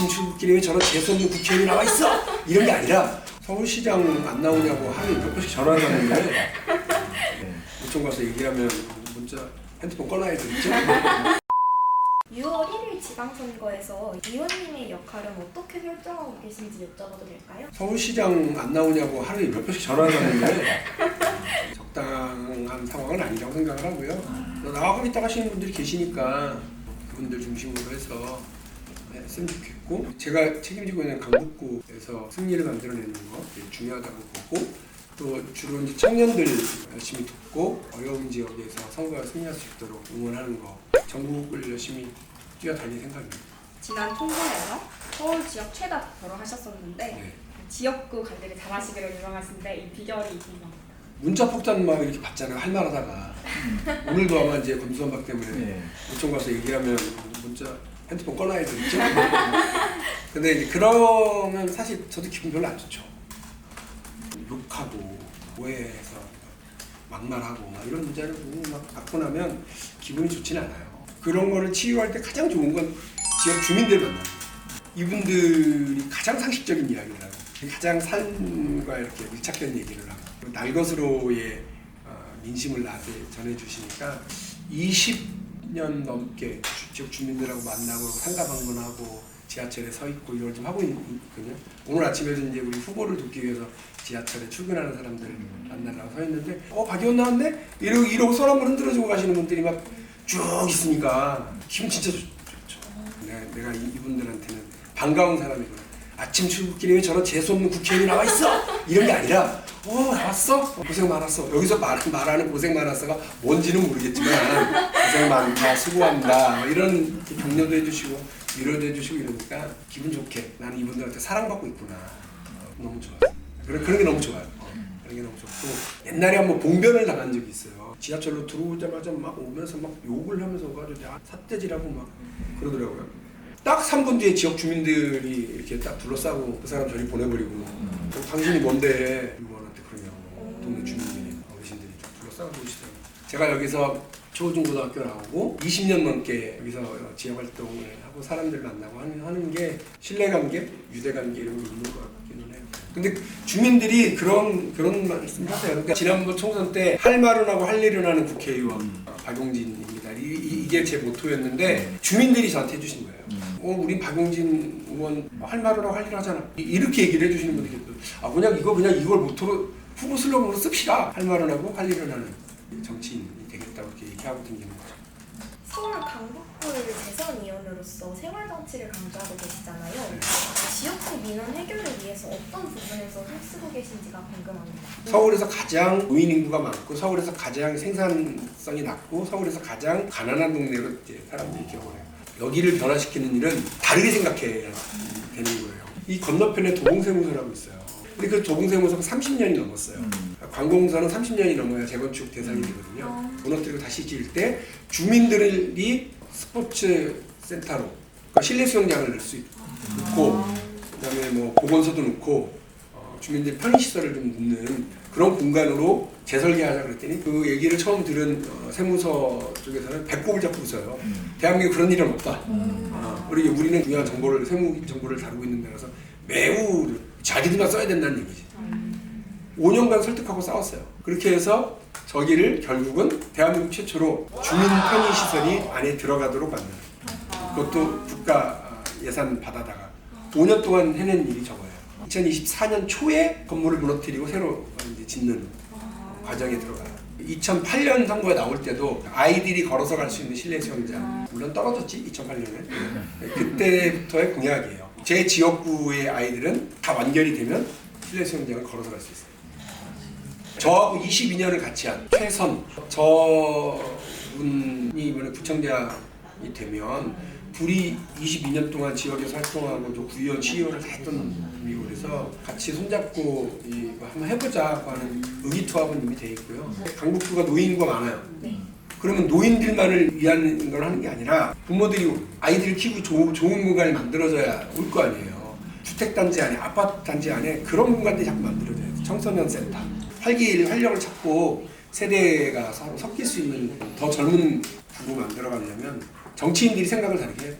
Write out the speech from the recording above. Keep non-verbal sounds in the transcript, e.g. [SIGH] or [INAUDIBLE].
아침 출근길에 왜 저런 재수없는 국회의원이 나와 있어? 이런 게 아니라 서울시장 안 나오냐고 하루에 몇 번씩 전화를 하는데 구청 가서 얘기하면 문자 핸드폰 꺼놔야 되겠죠? 6월 1일 지방선거에서 의원님의 역할은 어떻게 설정하고 계신지 여쭤봐도 될까요? 서울시장 안 나오냐고 하루에 몇 번씩 전화를 하는데 적당한 상황은 아니라고 생각을 하고요. 나가고 있다 하시는 분들이 계시니까 그분들 중심으로 해서 했으면 좋겠고 제가 책임지고 있는 강북구에서 승리를 만들어내는 거 되게 중요하다고 보고 또 주로 이제 청년들 열심히 돕고 어려운 지역에서 선거에 승리할 수 있도록 응원하는 거 전국을 열심히 뛰어다닐 생각입니다. 지난 총선에서 서울 지역 최다 득표를 하셨었는데 네. 지역구 관리를 잘하시기로 유명하신데 이 비결이 궁금합니다. 문자 폭탄 막 이렇게 받잖아요 할 말하다가 [LAUGHS] 오늘도 아마 이제 검수원박 때문에 네. 구청 가서 얘기하면 문자 핸드폰 꺼놔야 되겠죠. [LAUGHS] 근데 이제 그러면 사실 저도 기분 별로 안 좋죠. 욕하고 오해해서 막말하고 막 이런 문자를 보고 막 받고 나면 기분이 좋지는 않아요. 그런 거를 치유할 때 가장 좋은 건 지역 주민들 만나는 거예요. 이분들이 가장 상식적인 이야기를 하고 가장 삶과 이렇게 밀착된 얘기를 하고 날것으로의 어, 민심을 나한테 전해주시니까 20년 넘게 주- 지역 주민들하고 만나고 상가 방문하고 지하철에 서 있고 이걸 좀 하고 있- 있거든요. 오늘 아침에도 이제 우리 후보를 돕기 위해서 지하철에 출근하는 사람들 만나려고 서 있는데 어 박의원 나왔네? 이러고 이러고 손 한번 흔들어주고 가시는 분들이 막 쭉 있으니까 기분 진짜 좋, 좋죠. 내가, 내가 이, 이분들한테는 반가운 사람이구나. 아침 출근길에 왜 저런 재수없는 국회의원이 나와 있어? 이런 게 아니라 어 나왔어? 고생 많았어. 여기서 말, 말하는 고생 많았어가 뭔지는 모르겠지만 고생 많다, 수고한다 뭐 이런 격려도 해주시고 위로도 해주시고 이러니까 기분 좋게 나는 이분들한테 사랑받고 있구나. 너무 좋았어요. 그런, 그런 게 너무 좋아요. 그런 게 너무 좋고 옛날에 한번 봉변을 당한 적이 있어요. 지하철로 들어오자마자 막 오면서 막 욕을 하면서 가지고 야, 삿대질하고 막 그러더라고요. 딱 3분 뒤에 지역 주민들이 이렇게 딱 둘러싸고 그 사람 저리 보내버리고 어, 당신이 뭔데 의원한테 그러냐고 동네 주민들이 어르신들이 좀 둘러싸고 오시더라고요. 제가 여기서 초중고등학교 나오고 20년 넘게 여기서 지역 활동을 하고 사람들 만나고 하는, 하는 게 신뢰관계, 유대관계 이런 게 있는 것 같기는 해요. 근데 주민들이 그런 그런 말씀을 하세요. 그러니까 지난번 총선 때 할 말은 하고 할 일은 하는 국회의원 어, 박용진입니다. 이, 이, 이게 제 모토였는데 주민들이 저한테 해주신 거예요. 어, 우린 박용진 의원 할 말을 하고 할 일을 하잖아. 이- 이렇게 얘기를 해주시는 분들이 아 그냥 이거 그냥 이걸 모토로 후보 슬로건으로 씁시다. 할 말은 하고 할 일은 하는 정치인이 되겠다고 이렇게 얘기하고 다니는 거죠. 서울 강북구를 재선 위원으로서 생활 정치를 강조하고 계시잖아요. 지역구 민원 해결을 위해서 어떤 부분에서 힘쓰고 계신지가 궁금합니다. 서울에서 가장 노인 인구가 많고 서울에서 가장 생산성이 낮고 서울에서 가장 가난한 동네로 이제 사람들이 기억을 해요. 여기를 변화시키는 일은 다르게 생각해야 되는 거예요. 이 건너편에 도봉세무소라고 있어요. 근데 그 도봉세무소가 30년이 넘었어요. 관공서는 30년이 넘어야 재건축 대상이 되거든요. 무너뜨리고 다시 지을 때 주민들이 스포츠 센터로 그러니까 실내 수영장을 넣을 수 있고 그다음에 뭐 보건소도 넣고 어, 주민들 편의시설을 좀 넣는 그런 공간으로 재설계하자 그랬더니 그 얘기를 처음 들은 어, 세무서 쪽에서는 배꼽을 잡고 웃어요. 대한민국 그런 일은 없다. 어, 우리 우리는 중요한 정보를 세무 정보를 다루고 있는 데라서 매우 자기들만 써야 된다는 얘기지. 5년간 설득하고 싸웠어요. 그렇게 해서 저기를 결국은 대한민국 최초로 주민 편의 시설이 안에 들어가도록 만드는. 그것도 국가 어, 예산 받아다가 5년 동안 해낸 일이 저거예요. 2024년 초에 건물을 무너뜨리고 새로 이제 짓는 과정에 들어가요. 2008년 선거에 나올 때도 아이들이 걸어서 갈 수 있는 실내 수영장 물론 떨어졌지 2008년에 그때부터의 공약이에요. 제 지역구의 아이들은 다 완결이 되면 실내 수영장을 걸어서 갈 수 있어요. 저하고 22년을 같이 한 최선 저분이 이번에 구청장이 되면 둘이 22년 동안 지역에서 활동하고 또 구의원 시의원을 다 했던 분이고 그래서 같이 손잡고 이거 한번 해보자고 하는 의기투합은 이미 돼 있고요. 강북구가 노인구가 많아요. 그러면 노인들만을 위한 걸 하는 게 아니라 부모들이 아이들을 키우고 좋은, 좋은 공간이 만들어져야 올 거 아니에요. 주택단지 안에, 아파트 단지 안에 그런 공간들이 자꾸 만들어져야 돼. 청소년 센터. 활기, 활력을 찾고 세대가 서로 섞일 수 있는 더 젊은 구로 만들어가려면 정치인들이 생각을 다르게 해야 돼.